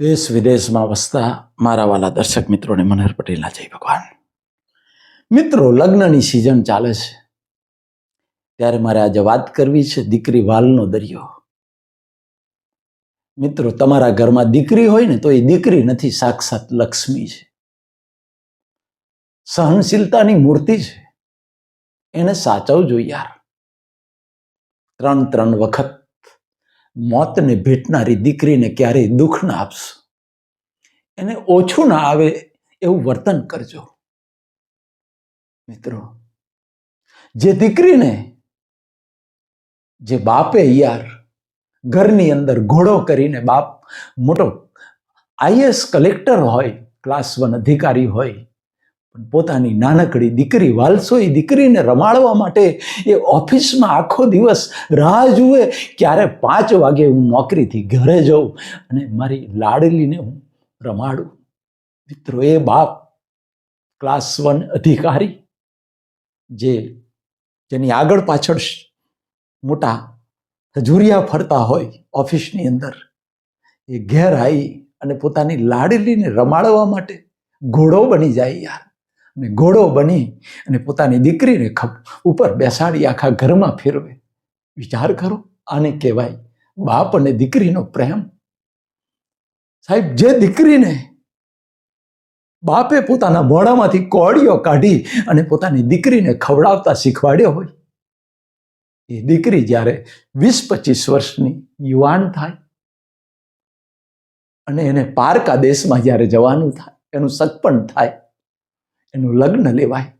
દેશ વિદેશમાં વસતા મારા વાલા દર્શક મિત્રોને મનહર પટેલના જય ભગવાન. મિત્રો, લગ્નની સિઝન ચાલે છે. ત્યારે મારે આજે વાત કરવી છે દીકરી વાલનો દરિયો. મિત્રો, તમારા ઘરમાં દીકરી હોય ને તો એ દીકરી નથી, સાક્ષાત લક્ષ્મી છે. સહનશીલતાની મૂર્તિ છે. એને સાચવજો યાર. ત્રણ ત્રણ વખત મોતને ભેટનારી દીકરીને ક્યારેય દુઃખ ના આપશો. એને ઓછું ના આવે એવું વર્તન કરજો. મિત્રો, જે દીકરીને જે બાપે યાર ઘરની અંદર ઘોડો કરીને બાપ મોટો આઈએસ કલેક્ટર હોય, ક્લાસ વન અધિકારી હોય પણ પોતાની નાનકડી દીકરી વાલસો એ દીકરીને રમાડવા માટે એ ઓફિસમાં આખો દિવસ રાહ જુએ ક્યારે પાંચ વાગે હું નોકરીથી ઘરે જઉં અને મારી લાડલીને હું રમાડું. મિત્રો, એ બાપ ક્લાસ વન અધિકારી જે જેની આગળ પાછળ મોટા હજુરિયા ફરતા હોય ઓફિસની અંદર, એ ઘેર આવી અને પોતાની લાડલીને રમાડવા માટે ઘોડો બની જાય યાર. અને ઘોડો બની અને પોતાની દીકરીને ખપ ઉપર બેસાડી આખા ઘરમાં ફેરવે. વિચાર કરો, આને કહેવાય બાપ અને દીકરીનો પ્રેમ. સાહેબ, જે દીકરીને બાપે પોતાના મોઢામાંથી કોળીઓ કાઢી અને પોતાની દીકરીને ખવડાવતા શીખવાડ્યો હોય, એ દીકરી જ્યારે વીસ પચીસ વર્ષની યુવાન થાય અને એને પારકા દેશમાં જ્યારે જવાનું થાય, એનું સગપણ થાય એનું લગ્ન લેવાય.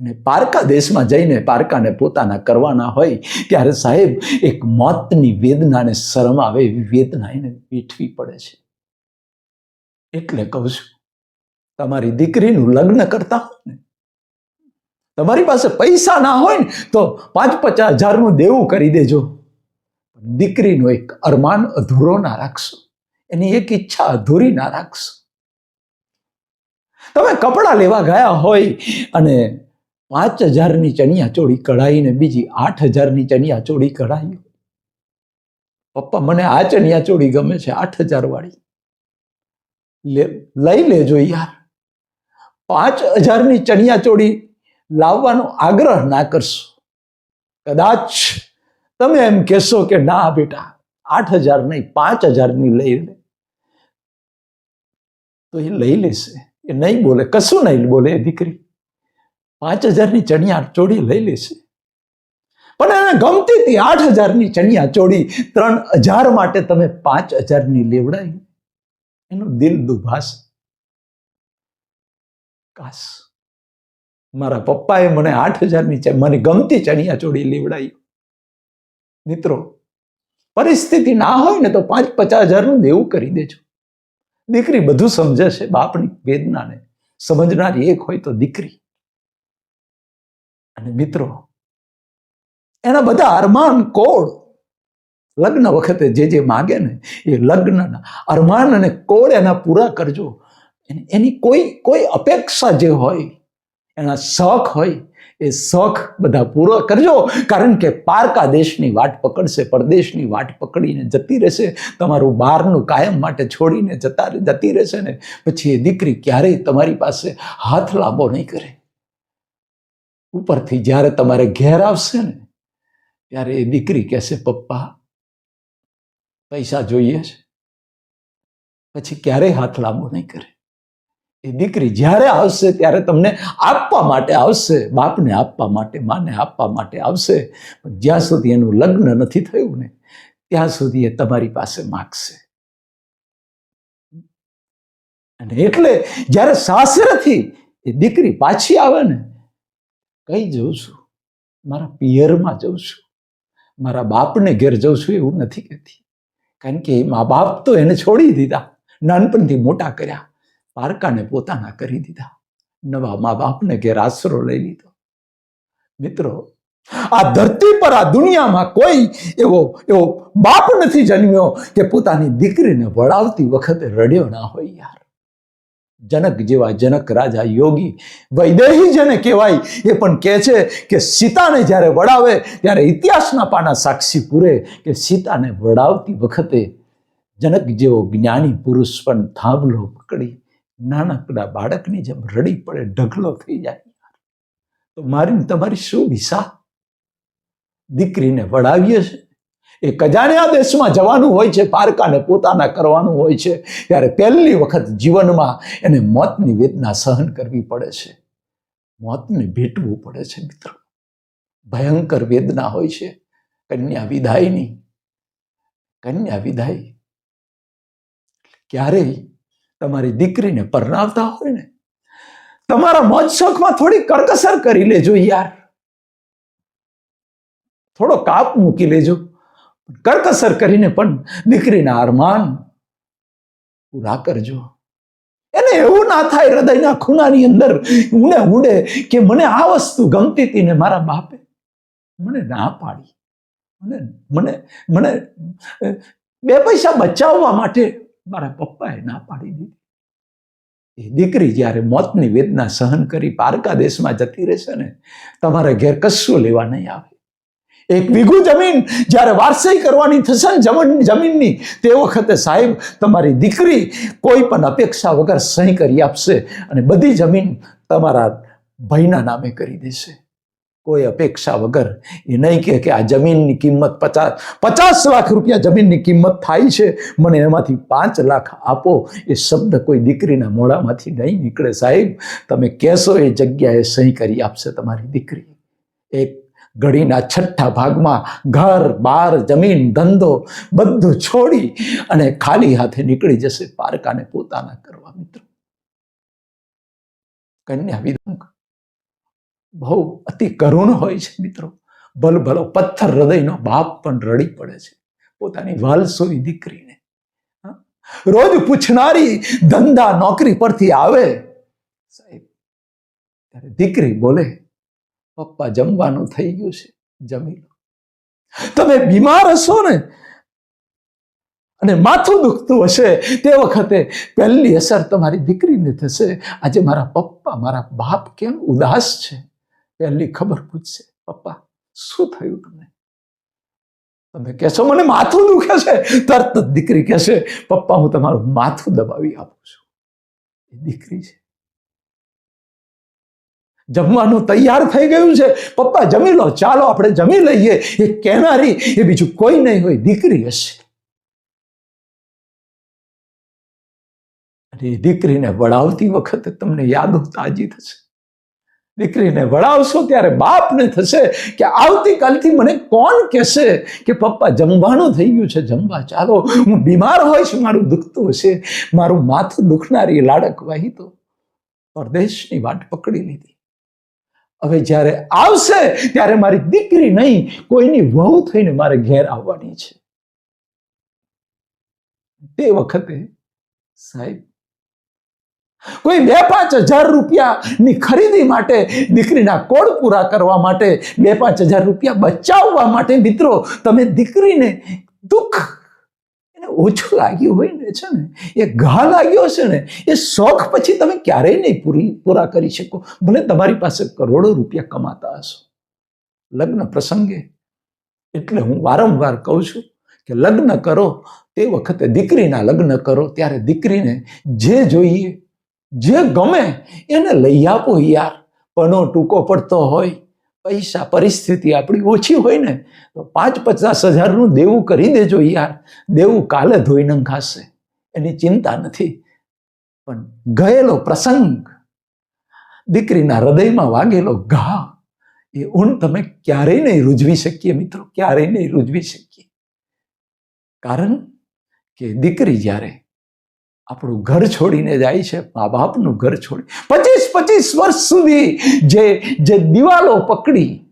અને પારકા દેશમાં જઈને પારકાને પોતાના કરવાના હોય, ત્યારે સાહેબ એક મોતની વેદનાને શરમ આવે એવી વેદના એને વેઠવી પડે છે. એટલે કહું છું, તમારી દીકરીનું લગ્ન કરતા હોય ને, તમારી પાસે પૈસા ના હોય ને, તો પાંચ પચાસ હજારનું દેવું કરી દેજો. દીકરીનું એક અરમાન અધૂરો ના રાખશો. એની એક ઈચ્છા અધૂરી ના રાખશો. તમે કપડાં લેવા ગયા હોય અને પાંચ હજારની ચણિયા ચોળી કઢાઈને બીજી આઠ હજારની ચણિયા ચોળી કઢાઈ પપ્પા, મને આ ચણિયા ચોળી ગમે છે, આઠ હજાર વાળી લઈ લેજો યાર. પાંચ હજારની ચણિયા ચોળી લાવવાનો આગ્રહ ના કરશો. કદાચ તમે એમ કહેશો કે ના બેટા, આઠ હજાર નહીં, પાંચ હજારની લઈ લે. તો એ લઈ લેશે. એ નહીં બોલે, કશું નહીં બોલે એ દીકરી. પાંચ હજારની ચણિયા ચોડી લઈ લેશે. પણ એને ગમતી હતી આઠ હજારની ચણિયા ચોડી ત્રણ હજાર માટે તમે પાંચ હજારની લેવડાવી એનું દિલ દુભાશ. કાશ. મારા પપ્પાએ મને આઠ હજારની મને ગમતી ચણિયા ચોળી લેવડાવી મિત્રો, પરિસ્થિતિ ના હોય ને તો પાંચ પચાસ હજારનું દેવું કરી દેજો. દીકરી બધું સમજે છે, બાપની વેદનાને સમજનારી એક હોય તો દીકરી. અને મિત્રો, એના બધા અરમાન કોળ લગ્ન વખતે જે જે માગે ને, એ લગ્નના અરમાન અને કોળ એના પૂરા કરજો. એની- કોઈ કોઈ અપેક્ષા જે હોય, એના શોખ હોય એ શોખ બધા પૂરો કરજો. કારણ કે પારકા દેશની વાટ પકડશે, પરદેશની વાટ પકડીને જતી રહેશે. તમારું બહારનું કાયમ માટે છોડીને જતા જતી રહેશે ને પછી એ દીકરી ક્યારેય તમારી પાસે હાથ લાંબો નહીં કરે. ઉપરથી જ્યારે તમારે ઘેર આવશે ને, ત્યારે એ દીકરી કહેશે, પપ્પા, પૈસા જોઈએ છે. પછી ક્યારેય હાથ લાંબો નહીં કરે. એ દીકરી જ્યારે આવશે ત્યારે તમને આપવા માટે આવશે, બાપને આપવા માટે, માને આપવા માટે આવશે. પણ જ્યાં સુધી એનું લગ્ન નથી થયું ને, ત્યાં સુધી એ તમારી પાસે માગશે. અને એટલે જ્યારે સાસરેથી એ દીકરી પાછી આવે ને કઈ જઉં છું, મારા પિયરમાં જઉં છું. મારા બાપને ઘેર જઉં છું એવું નથી કહેતી. કારણ કે મા બાપ તો એને છોડી દીધા, નાનપણથી મોટા કર્યા. પારકાને પોતાના કરી દીધા. નવા મા બાપને ઘેર આશરો લઈ લીધો. મિત્રો, આ ધરતી પર, આ દુનિયામાં કોઈ એવો એવો બાપ નથી જન્મ્યો કે પોતાની દીકરીને વળાવતી વખતે રડ્યો ના હોય યાર. જનક જેવા જનક રાજા યોગી વૈદેહી જેને કહેવાય, એ પણ કહે છે કે સીતાને જ્યારે વડાવે ત્યારે ઇતિહાસના પાના સાક્ષી પૂરે કે સીતાને વડાવતી વખતે જનક જેવો જ્ઞાની પુરુષ પણ થાંભલો પકડી નાનકડા બાળકની જેમ રડી પડે, ઢગલો થઈ જાય. તો મારી તમારી શું વિસા દીકરીને વળાવીએ છે. એ કજાણ્યા દેશમાં જવાનું હોય છે, પારકાને પોતાના કરવાનું હોય છે, ત્યારે પહેલી વખત જીવનમાં એને મોતની વેદના સહન કરવી પડે છે. મોતને ભેટવું પડે છે, મિત્રો. ભયંકર વેદના હોય છે. કન્યા વિદાયની. કન્યા વિદાય. ક્યારેય તમારી દીકરીને પરણાવતા હોય ને, તમારા મોજ શોખમાં થોડી કરકસર કરી લેજો યાર. થોડો કાપ મૂકી લેજો. કરકસર કરીને પણ દીકરીના અરમાન પૂરા કરજો. એને એવું ના થાય હૃદયના ખૂણાની અંદર ઉડે કે મને આ વસ્તુ ગમતી હતી ને મારા બાપે મને ના પાડી. મને મને મને બે પૈસા બચાવવા માટે મારા પપ્પાએ ના પાડી દીધી. એ દીકરી જ્યારે મોતની વેદના સહન કરી પારકા દેશમાં જતી રહેશે ને, તમારે ઘેર કશું લેવા નહીં આવે. એક વીઘું જમીન જ્યારે વારસાઈ કરવાની થશે જમીન જમીનની, તે વખતે સાહેબ તમારી દીકરી કોઈ પણ અપેક્ષા વગર સહી કરી આપશે અને બધી જમીન તમારા ભાઈના નામે કરી દેશે. કોઈ અપેક્ષા વગર એ નહીં કહે કે આ જમીનની કિંમત પચાસ પચાસ લાખ રૂપિયા જમીનની કિંમત થાય છે. મને એમાંથી પાંચ લાખ આપો. એ શબ્દ કોઈ દીકરીના મોઢામાંથી નહીં નીકળે સાહેબ. તમે કહેશો એ જગ્યાએ સહી કરી આપશે તમારી દીકરી. એક ઘડીના છઠ્ઠા ભાગમાં ઘર, બાર, જમીન, ધંધો બધું છોડી અને ખાલી હાથે નીકળી જશે પારકાને પોતાના કરવા મિત્રો. કન્યા વિધમ બહુ અતિ કરુણ હોય છે મિત્રો. ભલભલો પથ્થર હૃદયનો બાપ પણ રડી પડે છે. પોતાની વાલસોઈ દીકરીને. રોજ પૂછનારી ધંધા નોકરી પરથી આવે. સાહેબ, ત્યારે દીકરી બોલે, પપ્પા, જમવાનું થઈ ગયું છે. જમી લો. તમે બીમાર હશો ને? અને માથું દુખતું હશે. તે વખતે પહેલી અસર તમારી દીકરીને થશે. આજે મારા પપ્પા, મારા બાપ કેમ ઉદાસ છે? પહેલી ખબર પૂછશે, પપ્પા, શું થયું તમને? તમે કહેશો, મને માથું દુખે છે. તરત જ દીકરી કહેશે, પપ્પા, હું તમારું માથું દબાવી આપું છું. એ દીકરી છે. જમવાનું તૈયાર થઈ ગયું છે. પપ્પા, જમી લો, ચાલો, આપણે જમી લઈએ. એ કહેનારી એ બીજું કોઈ નહીં હોય, દીકરી હશે. અને એ દીકરીને વળાવતી વખતે તમને યાદો તાજી થશે. દીકરીને વળાવશો ત્યારે બાપને થશે કે આવતીકાલથી મને કોણ કહેશે કે પપ્પા જમવાનું થઈ ગયું છે, જમવા ચાલો. હું બીમાર હોઈશ, મારું દુખતું હશે. મારું માથું દુખનારી લાડક વાહી તો પરદેશની વાટ પકડી લીધી. હવે જ્યારે આવશે, ત્યારે મારી દીકરી નહીં, કોઈની વહુ થઈને મારે ઘેર આવવાની છે. તે વખતે સાહેબ કોઈ બે પાંચ હજાર રૂપિયાની ખરીદી માટે દીકરીના કોડ પૂરા કરવા માટે બે પાંચ હજાર રૂપિયા બચાવવા માટે મિત્રો તમે દીકરીને દુઃખ ઓછું લાગ્યું હોય ને છે ને, એ ઘા લાગ્યો છે ને, એ શોખ પછી તમે ક્યારેય નહીં પૂરી, પૂરા કરી શકો. ભલે તમારી પાસે કરોડો રૂપિયા કમાતા હશો. લગ્ન પ્રસંગે એટલે હું વારંવાર કહું છું કે લગ્ન કરો, તે વખતે દીકરીના લગ્ન કરો, ત્યારે દીકરીને જે જોઈએ જે ગમે એને લઈ આપો યાર. પનો ટૂંકો પડતો હોય, પૈસા પરિસ્થિતિ આપણી ઓછી હોય ને, તો પાંચ પચાસ હજારનું દેવું કરી દેજો યાર. દેવું કાલે ધોઈને ખાશે, એની ચિંતા નથી. પણ ગયેલો પ્રસંગ, દીકરીના હૃદયમાં વાગેલો ઘા, એ ઊણ તમે ક્યારેય નહીં રૂજવી શકીએ મિત્રો, ક્યારેય નહીં રૂજવી શકીએ. કારણ કે દીકરી જ્યારે આપણું ઘર છોડીને જાય છે મા બાપનું ઘર છોડી. પચીસ પચીસ વર્ષ સુધી જે જે દિવાલો પકડી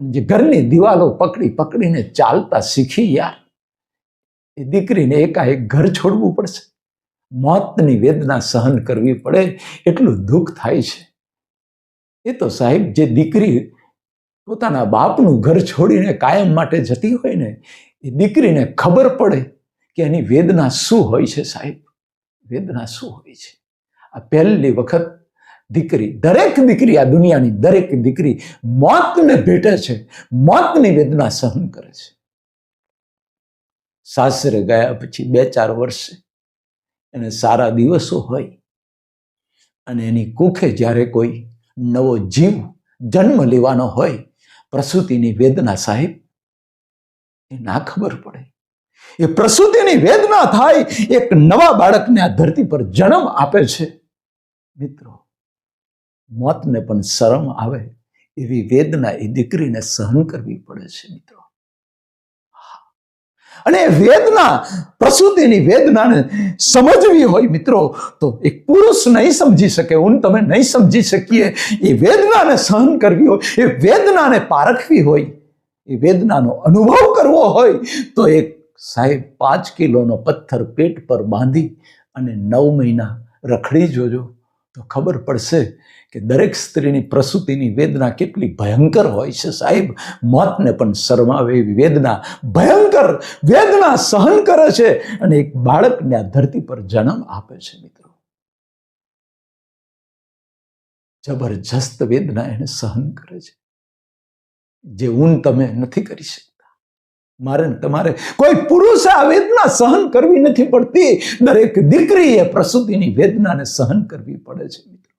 જે ઘરની દિવાલો પકડી, પકડીને ચાલતા શીખી યાર. એ દીકરીને એકાએક ઘર છોડવું પડશે. મોતની વેદના સહન કરવી પડે, એટલું દુઃખ થાય છે. એ તો સાહેબ, જે દીકરી પોતાના બાપનું ઘર છોડીને કાયમ માટે જતી હોય ને, એ દીકરીને ખબર પડે કે એની વેદના શું હોય છે સાહેબ. વેદના શું હોય છે? આ પહેલી વખત દીકરી, દરેક દીકરી આ દુનિયાની દરેક દીકરી મોતને ભેટે છે, મોતની વેદના સહન કરે છે. સાસરે ગયા પછી બે ચાર વર્ષે એને સારા દિવસો હોય અને એની કુખે જ્યારે કોઈ નવો જીવ જન્મ લેવાનો હોય, પ્રસૂતિની વેદના સાહેબ એ ના ખબર પડે. એ પ્રસૂતિની વેદના થાય, એક નવા બાળકને આ ધરતી પર જન્મ આપે છે. મિત્રો, મોતને પણ શરમ આવે એવી વેદના એ દીકરીને સહન કરવી પડે છે, મિત્રો. અને વેદના, પ્રસૂતિની વેદનાને સમજવી હોય, મિત્રો, તો એક પુરુષ નહીં સમજી શકે હું તમે નહીં સમજી શકીએ. એ વેદનાને સહન કરવી હોય, એ વેદનાને પારખવી હોય, એ વેદનાનો અનુભવ કરવો હોય, તો એક સાહેબ, પાંચ કિલોનો પથ્થર પેટ પર બાંધી અને નવ મહિના રખડી જોજો. તો ખબર પડશે કે દરેક સ્ત્રીની પ્રસૂતિની વેદના કેટલી ભયંકર હોય છે સાહેબ. મોતને પણ શરમાવે એવી વેદના. ભયંકર વેદના સહન કરે છે અને એક બાળકને આ ધરતી પર જન્મ આપે છે મિત્રો. જબરજસ્ત વેદના એને સહન કરે છે. જે ઊન તમે નથી કરી શકતા મારે તમારે કોઈ પુરુષે આ વેદના સહન કરવી નથી પડતી. દરેક દીકરીએ પ્રસૂતિની વેદનાને સહન કરવી પડે છે મિત્રો.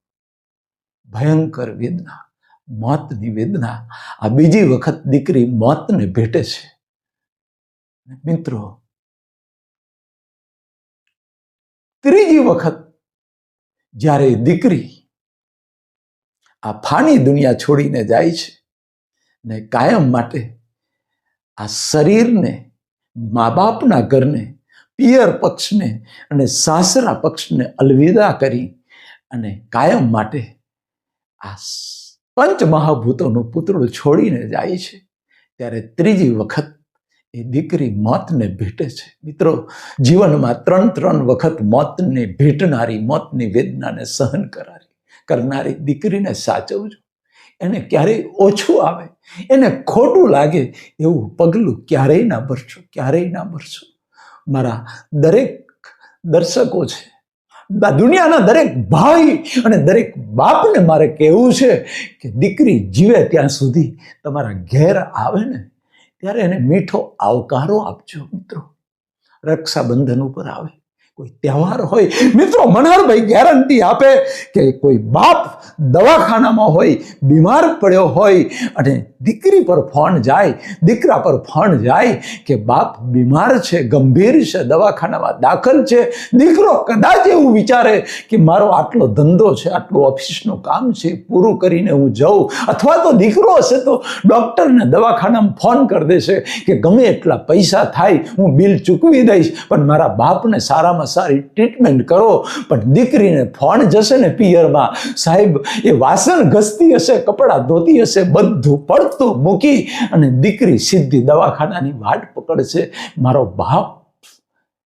ભયંકર વેદના, મોતની વેદના. આ બીજી વખત દીકરી મોતને ભેટે છે. મિત્રો, ત્રીજી વખત જ્યારે દીકરી આ ફાની દુનિયા છોડીને જાય છે ને કાયમ માટે આ શરીરને મા બાપના ઘરને, પિયર પક્ષને અને સાસરા પક્ષને અલવિદા કરી અને કાયમ માટે આ પંચ મહાભૂતોનું પૂતળું છોડીને જાય છે. ત્યારે ત્રીજી વખત એ દીકરી મોતને ભેટે છે. મિત્રો, જીવનમાં ત્રણ ત્રણ વખત મોતને ભેટનારી, મોતની વેદનાને સહન કરારી, કરનારી દીકરીને સાચવજો. એને ક્યારેય ઓછું આવે. એને ખોટું લાગે એવું પગલું ક્યારેય ના ભરશો, ક્યારેય ના ભરશો. મારા દરેક દર્શકો છે દુનિયાના દરેક ભાઈ અને દરેક બાપને મારે કહેવું છે કે દીકરી જીવે ત્યાં સુધી તમારા ઘેર આવે ને ત્યારે એને મીઠો આવકારો આપજો મિત્રો. રક્ષાબંધન ઉપર આવે. કોઈ તહેવાર હોય. મિત્રો મનહરભાઈ ગેરંટી આપે કે કોઈ બાપ દવાખાનામાં હોય, બીમાર પડ્યો હોય અને દીકરી પર ફોન જાય, દીકરા પર ફોન જાય કે બાપ બીમાર છે, ગંભીર છે, દવાખાનામાં દાખલ છે. દીકરો કદાચ એવું વિચારે કે મારો આટલો ધંધો છે, આટલું ઓફિસનું કામ છે, પૂરું કરીને હું જાઉં. અથવા તો દીકરો હશે તો ડૉક્ટરને દવાખાનામાં ફોન કરી દેશે કે ગમે એટલા પૈસા થાય, હું બિલ ચૂકવી દઈશ, પણ મારા બાપને સારામાં સારી ટ્રીટમેન્ટ કરો, પણ દીકરીને ફોન જશે ને પિયરમાં, સાહેબ, એ વાસણ ઘસતી હશે, કપડાં ધોતી હશે, બધું પડતું મૂકી અને દીકરી સીધી દવાખાનાની વાટ પકડશે. મારો બાપ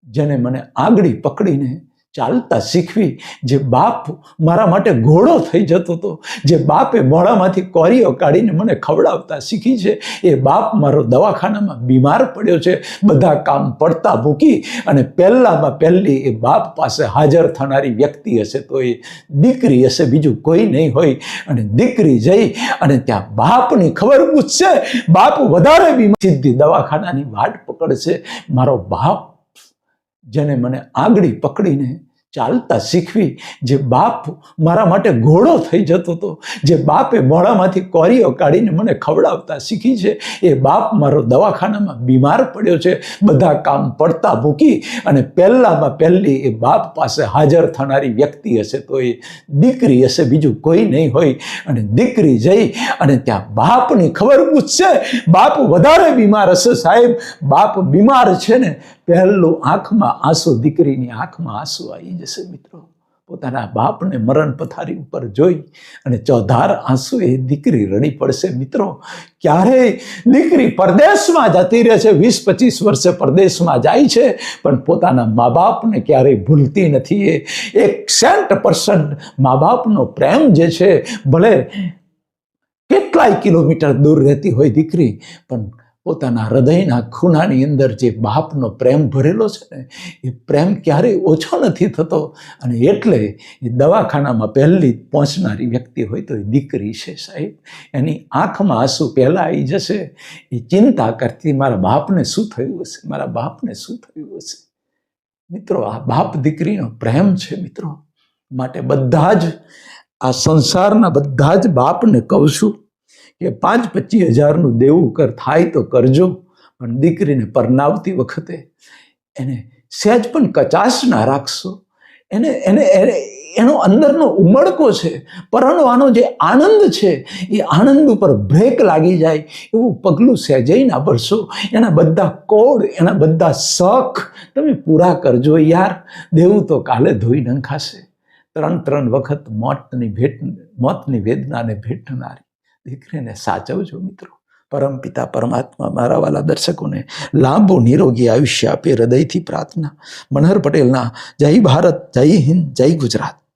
જેને મને આંગળી પકડીને ચાલતા શીખવી, જે બાપ મારા માટે ઘોડો થઈ જતો હતો, જે બાપે મોડામાંથી કોરીઓ કાઢીને મને ખવડાવતા શીખી છે, એ બાપ મારો દવાખાનામાં બીમાર પડ્યો છે, બધા કામ પડતા મૂકી અને પહેલામાં પહેલી એ બાપ પાસે હાજર થનારી વ્યક્તિ હશે તો એ દીકરી હશે, બીજું કોઈ નહીં હોય. અને દીકરી જઈ અને ત્યાં બાપની ખબર પૂછશે, બાપ વધારે બીમાર, સીધી દવાખાનાની વાટ પકડશે. મારો બાપ જેને મને આંગળી પકડીને ચાલતા શીખવી, જે બાપ મારા માટે ઘોડો થઈ જતો હતો, જે બાપે મોડામાંથી કોરીઓ કાઢીને મને ખવડાવતા શીખી છે, એ બાપ મારો દવાખાનામાં બીમાર પડ્યો છે, બધા કામ પડતા મૂકી અને પહેલામાં પહેલી એ બાપ પાસે હાજર થનારી વ્યક્તિ હશે તો એ દીકરી હશે, બીજું કોઈ નહીં હોય. અને દીકરી જઈ અને ત્યાં બાપની ખબર પૂછશે, બાપ વધારે બીમાર હશે સાહેબ, બાપ બીમાર છે ને પહેલું આંખમાં આંસુ, દીકરીની આંખમાં આંસુ આવી જશે મિત્રો. પોતાના બાપને મરણ પથારી ઉપર જોઈ અને ચોધાર આંસુ એ દીકરી રડી પડશે મિત્રો. ક્યારેય દીકરી પરદેશમાં જતી રહે છે વીસ પચીસ વર્ષે પરદેશમાં જાય છે, પણ પોતાના મા બાપને ક્યારેય ભૂલતી નથી. એ એક સેન્ટ પર્સન્ટ મા બાપનો પ્રેમ જે છે, ભલે કેટલાય કિલોમીટર દૂર રહેતી હોય દીકરી, પણ પોતાના હૃદયના ખૂણાની અંદર જે બાપનો પ્રેમ ભરેલો છે ને, એ પ્રેમ ક્યારેય ઓછો નથી થતો. અને એટલે એ દવાખાનામાં પહેલી પહોંચનારી વ્યક્તિ હોય તો એ દીકરી છે સાહેબ. એની આંખમાં આંસુ પહેલાં આવી જશે. એ ચિંતા કરતી મારા બાપને શું થયું હશે? મારા બાપને શું થયું હશે? મિત્રો, આ બાપ દીકરીનો પ્રેમ છે મિત્રો. માટે બધા જ આ સંસારના બધા જ બાપને કહું છું કે પાંચ પચીસ હજારનું દેવું કર, થાય તો કરજો. પણ દીકરીને પરનાવતી વખતે એને સહેજ પણ કચાશ ના રાખશો. એને એને એને, એનો અંદરનો ઉમળકો છે, પરણવાનો જે આનંદ છે, એ આનંદ ઉપર બ્રેક લાગી જાય, એવું પગલું સહેજઈ ના ભરશો. એના બધા કોડ, એના બધા શખ તમે પૂરા કરજો યાર. દેવું તો કાલે ધોઈ નંખાશે. ત્રણ ત્રણ વખત મોતની ભેટ, મોતની વેદનાને ભેટનારી. દીકરીને સાચવજો મિત્રો? પરમપિતા પરમાત્મા, મારા વાલા દર્શકોને લાંબુ, નિરોગી આયુષ્ય આપે, હૃદયથી પ્રાર્થના. મનહર પટેલના, જય ભારત, જય હિન્દ, જય ગુજરાત.